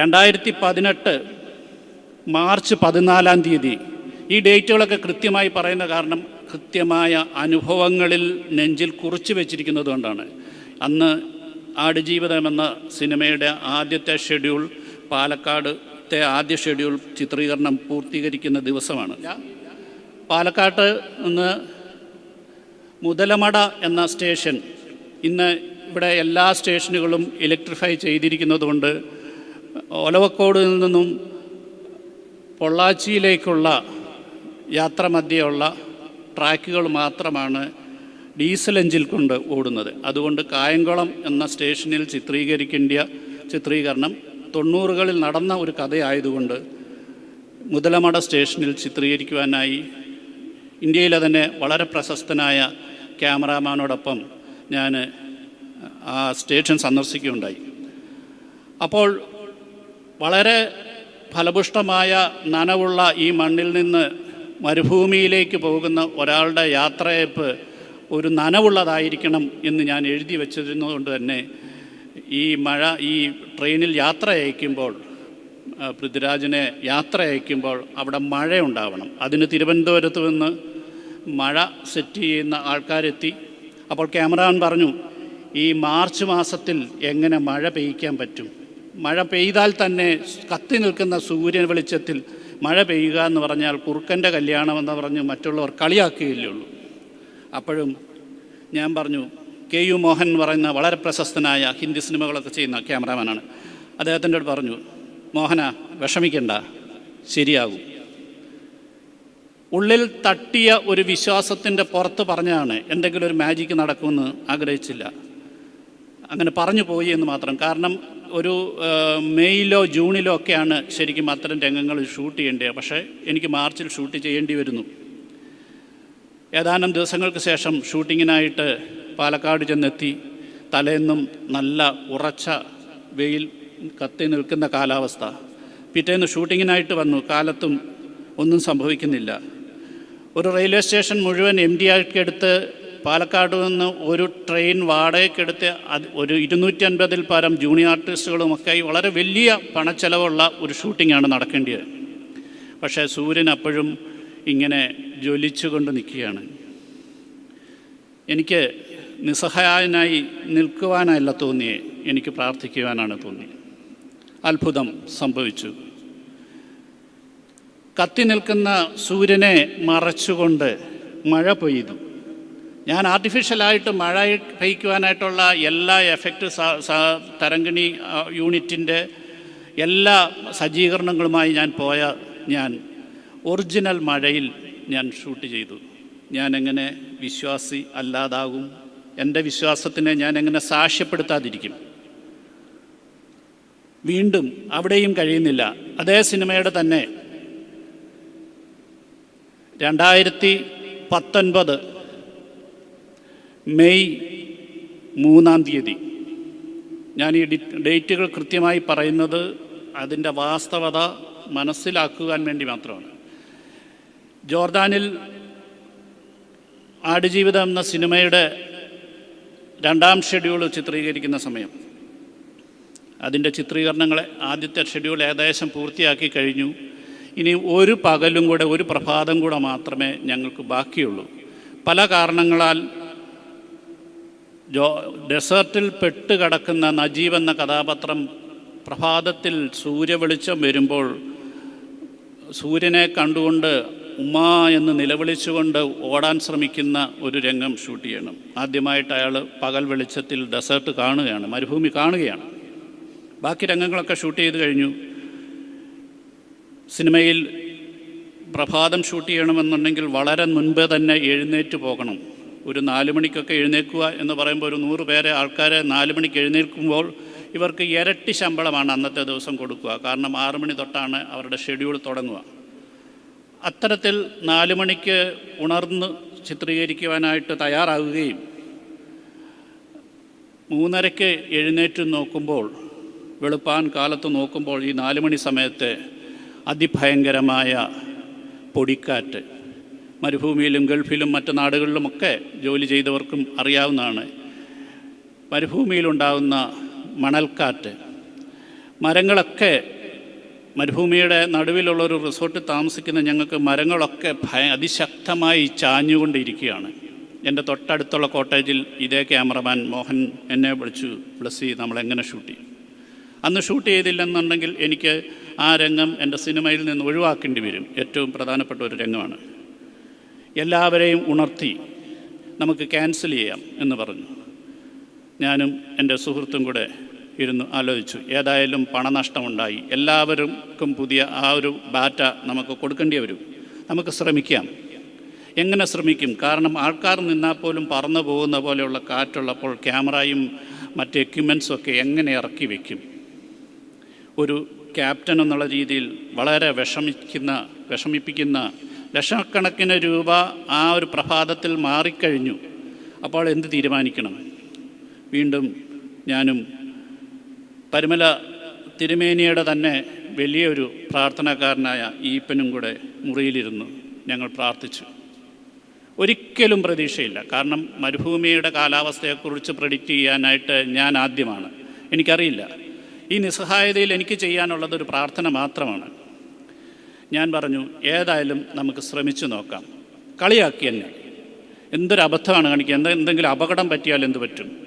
രണ്ടായിരത്തി പതിനെട്ട് മാർച്ച് പതിനാലാം തീയതി ഈ ഡേറ്റുകളൊക്കെ കൃത്യമായി പറയുന്ന കാരണം കൃത്യമായ അനുഭവങ്ങളിൽ നെഞ്ചിൽ കുറിച്ചു വെച്ചിരിക്കുന്നത് കൊണ്ടാണ്. അന്ന് ആടുജീവിതം എന്ന സിനിമയുടെ ആദ്യത്തെ ഷെഡ്യൂൾ പാലക്കാടത്തെ ആദ്യ ഷെഡ്യൂൾ ചിത്രീകരണം പൂർത്തീകരിക്കുന്ന ദിവസമാണ്. പാലക്കാട്ട് നിന്ന് മുതലമട എന്ന സ്റ്റേഷൻ ഇന്ന് ഇവിടെ എല്ലാ സ്റ്റേഷനുകളും ഇലക്ട്രിഫൈ ചെയ്തിരിക്കുന്നതുകൊണ്ട് ഒലവക്കോട് നിന്നും പൊള്ളാച്ചിയിലേക്കുള്ള യാത്ര മധ്യമുള്ള ട്രാക്കുകൾ മാത്രമാണ് ഡീസൽ എഞ്ചിൽ കൊണ്ട് ഓടുന്നത്. അതുകൊണ്ട് കായംകുളം എന്ന സ്റ്റേഷനിൽ ചിത്രീകരിക്കേണ്ട ചിത്രീകരണം തൊണ്ണൂറുകളിൽ നടന്ന ഒരു കഥയായതുകൊണ്ട് മുതലമട സ്റ്റേഷനിൽ ചിത്രീകരിക്കുവാനായി ഇന്ത്യയിലെ തന്നെ വളരെ പ്രശസ്തനായ ക്യാമറാമാനോടൊപ്പം ഞാൻ ആ സ്റ്റേഷൻ സന്ദർശിക്കുകയുണ്ടായി. അപ്പോൾ വളരെ ഫലപുഷ്ടമായ നനവുള്ള ഈ മണ്ണിൽ നിന്ന് മരുഭൂമിയിലേക്ക് പോകുന്ന ഒരാളുടെ യാത്രയപ്പ് ഒരു നനവുള്ളതായിരിക്കണം എന്ന് ഞാൻ എഴുതി വെച്ചിരുന്നതുകൊണ്ട് തന്നെ ഈ മഴ ഈ ട്രെയിനിൽ യാത്ര അയക്കുമ്പോൾ പൃഥ്വിരാജിനെ യാത്ര അയക്കുമ്പോൾ അവിടെ മഴ ഉണ്ടാവണം അതിന് തിരുവനന്തപുരത്ത് നിന്ന് മഴ സെറ്റ് ചെയ്യുന്ന ആൾക്കാരെത്തി. അപ്പോൾ ക്യാമറാമാൻ പറഞ്ഞു ഈ മാർച്ച് മാസത്തിൽ എങ്ങനെ മഴ പെയ്യ്ക്കാൻ പറ്റും? മഴ പെയ്താൽ തന്നെ കത്തി നിൽക്കുന്ന സൂര്യൻ വെളിച്ചത്തിൽ മഴ പെയ്യുക എന്ന് പറഞ്ഞാൽ കുറുക്കന്റെ കല്യാണം എന്ന് പറഞ്ഞ് മറ്റുള്ളവർ കളിയാക്കുകയില്ലേ ഉള്ളൂ. അപ്പോഴും ഞാൻ പറഞ്ഞു കെ യു മോഹൻ എന്ന് പറയുന്ന വളരെ പ്രശസ്തനായ ഹിന്ദി സിനിമകളൊക്കെ ചെയ്യുന്ന ക്യാമറാമാനാണ്. അദ്ദേഹത്തിന്റെ അടുത്ത് പറഞ്ഞു മോഹന വിഷമിക്കണ്ട ശരിയാകും. ഉള്ളിൽ തട്ടിയ ഒരു വിശ്വാസത്തിന്റെ പുറത്ത് പറഞ്ഞാണ് എന്തെങ്കിലും ഒരു മാജിക്ക് നടക്കുമെന്ന് ആഗ്രഹിച്ചില്ല. അങ്ങനെ പറഞ്ഞു പോയി എന്ന് മാത്രം. കാരണം ഒരു മെയ്യിലോ ജൂണിലോ ഒക്കെയാണ് ശരിക്കും അത്തരം രംഗങ്ങൾ ഷൂട്ട് ചെയ്യേണ്ടത്. പക്ഷേ എനിക്ക് മാർച്ചിൽ ഷൂട്ട് ചെയ്യേണ്ടി വരുന്നു. ഏതാനും ദിവസങ്ങൾക്ക് ശേഷം ഷൂട്ടിങ്ങിനായിട്ട് പാലക്കാട് ചെന്നെത്തി. തലേന്നും നല്ല ഉറച്ച വെയിൽ കത്തി നിൽക്കുന്ന കാലാവസ്ഥ. പിറ്റേന്ന് ഷൂട്ടിങ്ങിനായിട്ട് വന്നു. കാലത്തും ഒന്നും സംഭവിക്കുന്നില്ല. ഒരു റെയിൽവേ സ്റ്റേഷൻ മുഴുവൻ എം ഡി ആക്കിയെടുത്ത് പാലക്കാട് നിന്ന് ഒരു ട്രെയിൻ വാടകയ്ക്കെടുത്ത് അത് ഒരു ഇരുന്നൂറ്റി അൻപതിൽ പരം ജൂനിയർ ആർട്ടിസ്റ്റുകളുമൊക്കെയായി വളരെ വലിയ പണച്ചെലവുള്ള ഒരു ഷൂട്ടിങ്ങാണ് നടക്കേണ്ടത് പക്ഷേ സൂര്യൻ അപ്പോഴും ഇങ്ങനെ ജ്വലിച്ചുകൊണ്ട് നിൽക്കുകയാണ്. എനിക്ക് നിസ്സഹായനായി നിൽക്കുവാനല്ല തോന്നിയേ എനിക്ക് പ്രാർത്ഥിക്കുവാനാണ് തോന്നി അത്ഭുതം സംഭവിച്ചു. കത്തി നിൽക്കുന്ന സൂര്യനെ മറച്ചുകൊണ്ട് മഴ പെയ്തു. ഞാൻ ആർട്ടിഫിഷ്യലായിട്ട് മഴ പെയ്ക്കുവാനായിട്ടുള്ള എല്ലാ എഫക്റ്റ് തരംഗിണി യൂണിറ്റിന്റെ എല്ലാ സജ്ജീകരണങ്ങളുമായി ഞാൻ പോയ ഞാൻ ഒറിജിനൽ മഴയിൽ ഞാൻ ഷൂട്ട് ചെയ്തു. ഞാൻ എങ്ങനെ വിശ്വാസി അല്ലാതാകും? എന്റെ വിശ്വാസത്തിനെ ഞാൻ എങ്ങനെ സാക്ഷ്യപ്പെടുത്താതിരിക്കും? വീണ്ടും അവിടെയും കഴിയുന്നില്ല. അതേ സിനിമയുടെ തന്നെ. രണ്ടായിരത്തി പത്തൊൻപത് മെയ് മൂന്നാം തീയതി. ഞാൻ ഈ ഡേറ്റുകൾ കൃത്യമായി പറയുന്നത് അതിന്റെ വാസ്തവത മനസ്സിലാക്കുവാൻ വേണ്ടി മാത്രമാണ്. ജോർദാനിൽ ആടുജീവിതം എന്ന സിനിമയുടെ രണ്ടാം ഷെഡ്യൂൾ ചിത്രീകരിക്കുന്ന സമയം. അതിന്റെ ചിത്രീകരണങ്ങളെ ആദ്യത്തെ ഷെഡ്യൂൾ ഏകദേശം പൂർത്തിയാക്കി കഴിഞ്ഞു. ഇനി ഒരു പകലും കൂടെ ഒരു പ്രഭാതം കൂടെ മാത്രമേ ഞങ്ങൾക്ക് ബാക്കിയുള്ളൂ. പല കാരണങ്ങളാൽ ജോ ഡെസേർട്ടിൽ പെട്ട് കിടക്കുന്ന നജീബ് എന്ന കഥാപാത്രം പ്രഭാതത്തിൽ സൂര്യവെളിച്ചം വരുമ്പോൾ സൂര്യനെ കണ്ടുകൊണ്ട് ഉമ്മ എന്ന് നിലവിളിച്ചുകൊണ്ട് ഓടാൻ ശ്രമിക്കുന്ന ഒരു രംഗം ഷൂട്ട് ചെയ്യണം. ആദ്യമായിട്ട് അയാൾ പകൽ വെളിച്ചത്തിൽ ഡെസേർട്ട് കാണുകയാണ് മരുഭൂമി കാണുകയാണ്. ബാക്കി രംഗങ്ങളൊക്കെ ഷൂട്ട് ചെയ്ത് കഴിഞ്ഞു. സിനിമയിൽ പ്രഭാതം ഷൂട്ട് ചെയ്യണമെന്നുണ്ടെങ്കിൽ വളരെ മുൻപേ തന്നെ എഴുന്നേറ്റ് പോകണം. ഒരു നാല് മണിക്കൊക്കെ എഴുന്നേൽക്കുക എന്ന് പറയുമ്പോൾ ഒരു നൂറ് പേരെ ആൾക്കാരെ നാല് മണിക്ക് എഴുന്നേൽക്കുമ്പോൾ ഇവർക്ക് ഇരട്ടി ശമ്പളമാണ് അന്നത്തെ ദിവസം കൊടുക്കുക. കാരണം ആറ് മണി തൊട്ടാണ് അവരുടെ ഷെഡ്യൂൾ തുടങ്ങുക. അത്തരത്തിൽ നാല് മണിക്ക് ഉണർന്ന് ചിത്രീകരിക്കുവാനായിട്ട് തയ്യാറാകുകയും മൂന്നരയ്ക്ക് എഴുന്നേറ്റ് നോക്കുമ്പോൾ വെളുപ്പാൻ കാലത്ത് നോക്കുമ്പോൾ ഈ നാല് മണി സമയത്ത് അതിഭയങ്കരമായ പൊടിക്കാറ്റ് മരുഭൂമിയിലും ഗൾഫിലും മറ്റ് നാടുകളിലുമൊക്കെ ജോലി ചെയ്തവർക്കും അറിയാവുന്നതാണ്. മരുഭൂമിയിലുണ്ടാകുന്ന മണൽക്കാറ്റ് മരങ്ങളൊക്കെ മരുഭൂമിയുടെ നടുവിലുള്ള ഒരു റിസോർട്ടിൽ താമസിക്കുന്ന ഞങ്ങൾക്ക് മരങ്ങളൊക്കെ ഭയ അതിശക്തമായി ചാഞ്ഞുകൊണ്ടിരിക്കുകയാണ്. എന്റെ തൊട്ടടുത്തുള്ള കോട്ടേജിൽ ഇതേ ക്യാമറമാൻ മോഹൻ എന്നെ വിളിച്ചു ബ്ലസ്സി നമ്മളെങ്ങനെ ഷൂട്ട് ചെയ്യും? അന്ന് ഷൂട്ട് ചെയ്തില്ലെന്നുണ്ടെങ്കിൽ എനിക്ക് ആ രംഗം എന്റെ സിനിമയിൽ നിന്ന് ഒഴിവാക്കേണ്ടി വരും. ഏറ്റവും പ്രധാനപ്പെട്ട ഒരു രംഗമാണ്. എല്ലാവരെയും ഉണർത്തി നമുക്ക് ക്യാൻസൽ ചെയ്യാം എന്ന് പറഞ്ഞു. ഞാനും എന്റെ സുഹൃത്തും കൂടെ ഇരുന്ന് ആലോചിച്ചു. ഏതായാലും പണനഷ്ടമുണ്ടായി. എല്ലാവർക്കും പുതിയ ആ ഒരു ബാറ്റ നമുക്ക് കൊടുക്കേണ്ടി വരും. നമുക്ക് ശ്രമിക്കാം. എങ്ങനെ ശ്രമിക്കും? കാരണം ആൾക്കാർ നിന്നാൽ പോലും പറന്നു പോകുന്ന പോലെയുള്ള കാറ്റുള്ളപ്പോൾ ക്യാമറയും മറ്റ് എക്യുപ്മെൻസും ഒക്കെ എങ്ങനെ ഇറക്കി വയ്ക്കും ഒരു ക്യാപ്റ്റൻ എന്നുള്ള രീതിയിൽ വളരെ വിഷമിക്കുന്ന വിഷമിപ്പിക്കുന്ന ലക്ഷക്കണക്കിന് രൂപ ആ ഒരു പ്രഭാതത്തിൽ മാറിക്കഴിഞ്ഞു. അപ്പോൾ എന്ത് തീരുമാനിക്കണം? വീണ്ടും ഞാനും പരുമല തിരുമേനിയുടെ തന്നെ വലിയൊരു പ്രാർത്ഥനാകാരനായ ഈപ്പനും കൂടെ മുറിയിലിരുന്നു. ഞങ്ങൾ പ്രാർത്ഥിച്ചു. ഒരിക്കലും പ്രതീക്ഷയില്ല. കാരണം മരുഭൂമിയുടെ കാലാവസ്ഥയെക്കുറിച്ച് പ്രഡിക്റ്റ് ചെയ്യാനായിട്ട് ഞാൻ ആദ്യമാണ്. എനിക്കറിയില്ല. ഈ നിസ്സഹായതയിൽ എനിക്ക് ചെയ്യാനുള്ളത് ഒരു പ്രാർത്ഥന മാത്രമാണ്. ഞാൻ പറഞ്ഞു ഏതായാലും നമുക്ക് ശ്രമിച്ചു നോക്കാം. കളിയാക്കി എന്നെ. എന്തൊരു അബദ്ധമാണ് കാണിക്കുക. എന്താ എന്തെങ്കിലും അപകടം പറ്റിയാൽ എന്ത് പറ്റും?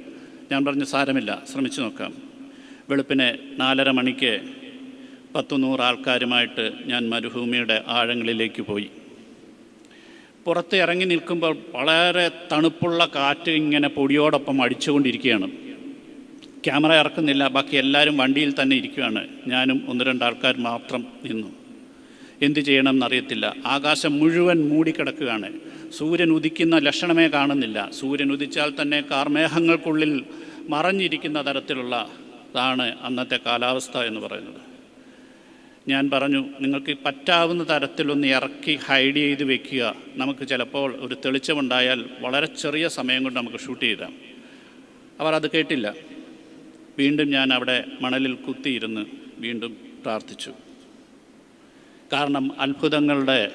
ഞാൻ പറഞ്ഞു സാരമില്ല ശ്രമിച്ചു നോക്കാം. വെളുപ്പിനെ നാലര മണിക്ക് പത്തു നൂറ് ആൾക്കാരുമായിട്ട് ഞാൻ മരുഭൂമിയുടെ ആഴങ്ങളിലേക്ക് പോയി. പുറത്ത് ഇറങ്ങി നിൽക്കുമ്പോൾ വളരെ തണുപ്പുള്ള കാറ്റ് ഇങ്ങനെ പൊടിയോടൊപ്പം അടിച്ചുകൊണ്ടിരിക്കുകയാണ്. ക്യാമറ ഇറക്കുന്നില്ല ബാക്കി എല്ലാവരും വണ്ടിയിൽ തന്നെ ഇരിക്കുകയാണ്. ഞാനും ഒന്ന് രണ്ട് ആൾക്കാർ മാത്രം നിന്നു. എന്ത് ചെയ്യണം എന്നറിയത്തില്ല ആകാശം മുഴുവൻ മൂടിക്കിടക്കുകയാണ്. സൂര്യൻ ഉദിക്കുന്ന ലക്ഷണമേ കാണുന്നില്ല. സൂര്യൻ ഉദിച്ചാൽ തന്നെ കാർമേഘങ്ങൾക്കുള്ളിൽ മറഞ്ഞിരിക്കുന്ന തരത്തിലുള്ള ഇതാണ് അന്നത്തെ കാലാവസ്ഥ എന്ന് പറയുന്നത്. ഞാൻ പറഞ്ഞു നിങ്ങൾക്ക് പറ്റാവുന്ന തരത്തിലൊന്ന് ഇറക്കി ഹൈഡ് ചെയ്ത് വെക്കുക. നമുക്ക് ചിലപ്പോൾ ഒരു തെളിച്ചമുണ്ടായാൽ വളരെ ചെറിയ സമയം കൊണ്ട് നമുക്ക് ഷൂട്ട് ചെയ്താം. അവർ അത് കേട്ടില്ല. വീണ്ടും ഞാൻ അവിടെ മണലിൽ കുത്തിയിരുന്ന് വീണ്ടും പ്രാർത്ഥിച്ചു. കാരണം അത്ഭുതങ്ങളുടെ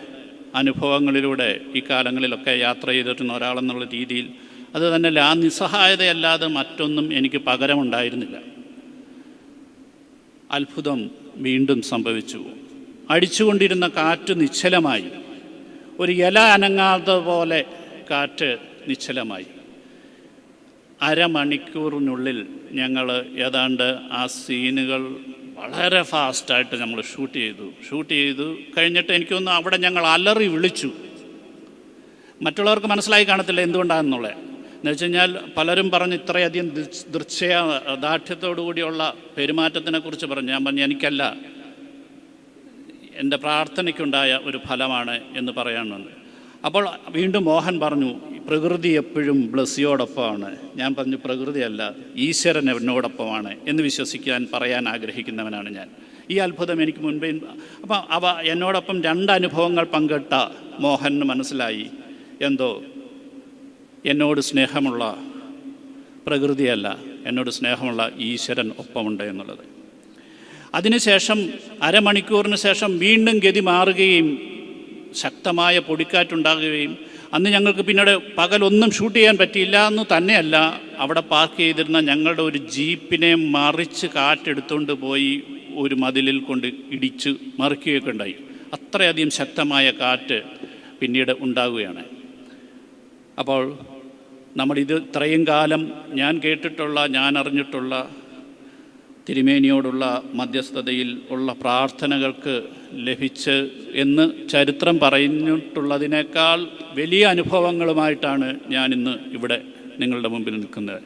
അനുഭവങ്ങളിലൂടെ ഈ കാലങ്ങളിലൊക്കെ യാത്ര ചെയ്തിരുന്ന ഒരാളെന്നുള്ള രീതിയിൽ അത് തന്നെ ആ നിസ്സഹായതയല്ലാതെ മറ്റൊന്നും എനിക്ക് പകരമുണ്ടായിരുന്നില്ല. അത്ഭുതം വീണ്ടും സംഭവിച്ചു. അടിച്ചുകൊണ്ടിരുന്ന കാറ്റ് നിശ്ചലമായി. ഒരു ഇല അനങ്ങാതെ പോലെ കാറ്റ് നിശ്ചലമായി. അരമണിക്കൂറിനുള്ളിൽ ഞങ്ങൾ ഏതാണ്ട് ആ സീനുകൾ വളരെ ഫാസ്റ്റായിട്ട് നമ്മൾ ഷൂട്ട് ചെയ്തു. ഷൂട്ട് ചെയ്തു കഴിഞ്ഞിട്ട് എനിക്കൊന്ന് അവിടെ ഞങ്ങൾ അലറി വിളിച്ചു. മറ്റുള്ളവർക്ക് മനസ്സിലായി കാണത്തില്ല എന്തുകൊണ്ടാണെന്നുള്ളത്. എന്ന് വെച്ച് കഴിഞ്ഞാൽ പലരും പറഞ്ഞ് ഇത്രയധികം ദൃശ്യ ദാർഢ്യത്തോടു കൂടിയുള്ള പെരുമാറ്റത്തിനെ കുറിച്ച് പറഞ്ഞു. ഞാൻ പറഞ്ഞു എനിക്കല്ല. എന്റെ പ്രാർത്ഥനയ്ക്കുണ്ടായ ഒരു ഫലമാണ് എന്ന് പറയാനുണ്ട്. അപ്പോൾ വീണ്ടും മോഹൻ പറഞ്ഞു പ്രകൃതി എപ്പോഴും ബ്ലസ്സിയോടൊപ്പമാണ്. ഞാൻ പറഞ്ഞു പ്രകൃതിയല്ല ഈശ്വരൻ എന്നോടൊപ്പമാണ് എന്ന് വിശ്വസിക്കാൻ പറയാൻ ആഗ്രഹിക്കുന്നവനാണ് ഞാൻ. ഈ അത്ഭുതം എനിക്ക് മുൻപേ അപ്പം അവ എന്നോടൊപ്പം രണ്ട് അനുഭവങ്ങൾ പങ്കിട്ട മോഹന് മനസ്സിലായി. എന്തോ? എന്നോട് സ്നേഹമുള്ള പ്രകൃതിയല്ല എന്നോട് സ്നേഹമുള്ള ഈശ്വരൻ ഒപ്പമുണ്ട് എന്നുള്ളത്. അതിനുശേഷം അരമണിക്കൂറിന് ശേഷം വീണ്ടും ഗതി മാറുകയും ശക്തമായ പൊടിക്കാറ്റുണ്ടാകുകയും അന്ന് ഞങ്ങൾക്ക് പിന്നീട് പകലൊന്നും ഷൂട്ട് ചെയ്യാൻ പറ്റിയില്ല എന്ന് തന്നെയല്ല അവിടെ പാർക്ക് ചെയ്തിരുന്ന ഞങ്ങളുടെ ഒരു ജീപ്പിനെ മറിച്ച് കാറ്റെടുത്തുകൊണ്ട് പോയി ഒരു മതിലിൽ കൊണ്ട് ഇടിച്ച് മറിക്കുകയൊക്കെ ഉണ്ടായി. അത്രയധികം ശക്തമായ കാറ്റ് പിന്നീട് ഉണ്ടാവുകയാണ്. അപ്പോൾ നമ്മളിത് ഇത്രയും കാലം ഞാൻ കേട്ടിട്ടുള്ള ഞാൻ അറിഞ്ഞിട്ടുള്ള തിരുമേനിയോടുള്ള മധ്യസ്ഥതയിൽ ഉള്ള പ്രാർത്ഥനകൾക്ക് ലഭിച്ച് എന്ന് ചരിത്രം പറഞ്ഞിട്ടുള്ളതിനേക്കാൾ വലിയ അനുഭവങ്ങളുമായിട്ടാണ് ഞാനിന്ന് ഇവിടെ നിങ്ങളുടെ മുമ്പിൽ നിൽക്കുന്നത്.